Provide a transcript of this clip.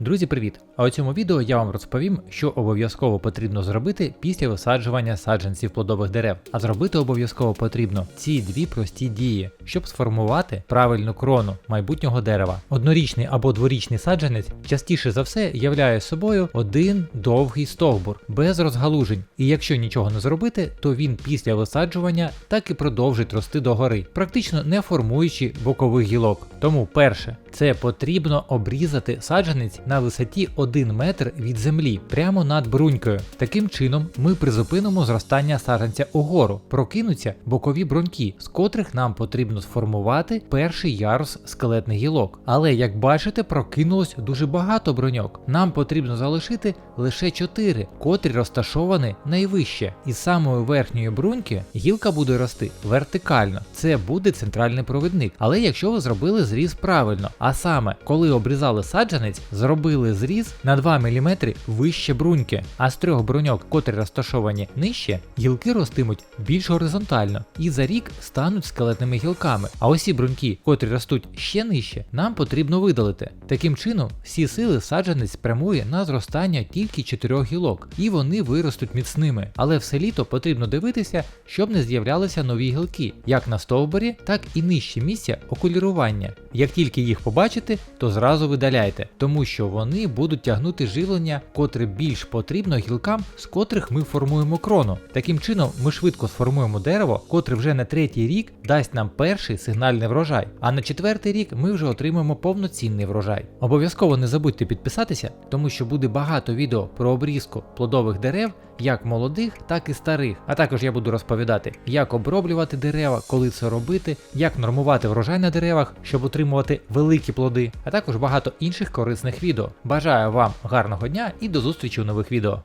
Друзі, привіт! А у цьому відео я вам розповім, що обов'язково потрібно зробити після висаджування саджанців плодових дерев. А зробити обов'язково потрібно ці дві прості дії, щоб сформувати правильну крону майбутнього дерева. Однорічний або дворічний саджанець частіше за все являє собою один довгий стовбур без розгалужень. І якщо нічого не зробити, то він після висаджування так і продовжить рости догори, практично не формуючи бокових гілок. Тому перше, це потрібно обрізати саджанець на висоті 1 метр від землі, прямо над брунькою. Таким чином ми призупинимо зростання саджанця угору, прокинуться бокові бруньки, з котрих нам потрібно сформувати перший ярус скелетних гілок. Але як бачите, прокинулось дуже багато бруньок. Нам потрібно залишити лише 4, котрі розташовані найвище. Із самої верхньої бруньки гілка буде рости вертикально. Це буде центральний провідник. Але якщо ви зробили зріз правильно, а саме, коли обрізали саджанець, зробили зріз на 2 мм вище бруньки, а з трьох бруньок, котрі розташовані нижче, гілки ростимуть більш горизонтально і за рік стануть скелетними гілками. А усі бруньки, котрі ростуть ще нижче, нам потрібно видалити. Таким чином, всі сили саджанець спрямує на зростання тільки чотирьох гілок, і вони виростуть міцними. Але все літо потрібно дивитися, щоб не з'являлися нові гілки, як на стовбурі, так і нижче місця окулірування. Як тільки їх побачите, то зразу видаляйте, тому що вони будуть тягнути живлення, котре більш потрібно гілкам, з котрих ми формуємо крону. Таким чином, ми швидко сформуємо дерево, котре вже на третій рік дасть нам перший сигнальний врожай, а на четвертий рік ми вже отримаємо повноцінний врожай. Обов'язково не забудьте підписатися, тому що буде багато відео про обрізку плодових дерев, як молодих, так і старих. А також я буду розповідати, як оброблювати дерева, коли це робити, як нормувати врожай на деревах, щоб отримувати великі плоди, а також багато інших корисних відео. Бажаю вам гарного дня і до зустрічі у нових відео.